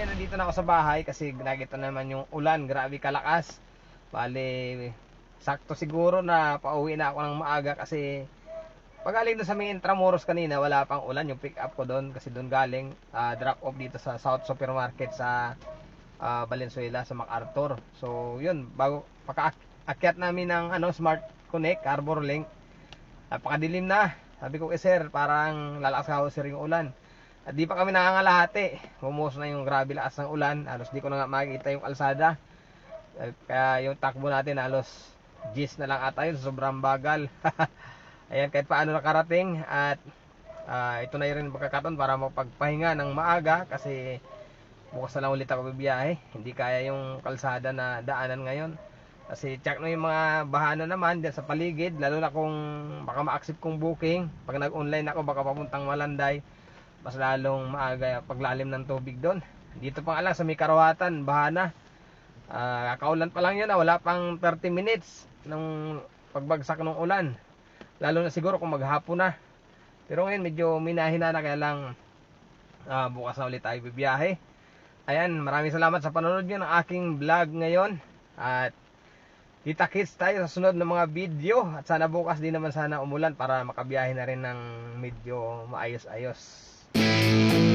bali nandito na ako sa bahay kasi nakita naman yung ulan, grabe kalakas. Bali, sakto siguro na pauwi na ako ng maaga kasi pag galing doon sa may Intramuros kanina, wala pang ulan yung pick up ko doon kasi doon galing ah, drop off dito sa South Supermarket sa ah, Valenzuela sa MacArthur. So, yun, bago pagkaakyat namin ng ano, Smart Connect, Arbor Link, napakadilim na. Sabi ko, eh sir, parang lalakas ako sir yung ulan. At di pa kami nangangalahati. Bumuhos na yung grabe lakas ng ulan. Halos di ko na nga makikita yung kalsada. Eh, Kaya yung takbo natin halos gis na lang ata yun. Sobrang bagal. Ayan, kahit paano nakarating. At ah, ito na rin pagkakataon para mapagpahinga ng maaga. Kasi bukas na lang ulit ako bibiyahe. Hindi kaya yung kalsada na daanan ngayon. Kasi check na yung mga bahana naman dyan sa paligid. Lalo na kung baka ma-accept kong booking. Pag nag-online ako, baka papuntang Malanday mas lalong maaga paglalim ng tubig doon. Dito pa lang sa may karawatan, bahana. Ah, kakaulan pa lang yun, ah, wala pang 30 minutes ng pagbagsak ng ulan. Lalo na siguro kung maghapon na. Pero ngayon medyo minahina na kaya lang ah, bukas na ulit tayo bibiyahe. Ayan, maraming salamat sa panonood nyo ng aking vlog ngayon. At kita kits tayo sa sunod ng mga video. At sana bukas din naman sana umulan para makabiyahe na rin ng medyo maayos-ayos. Música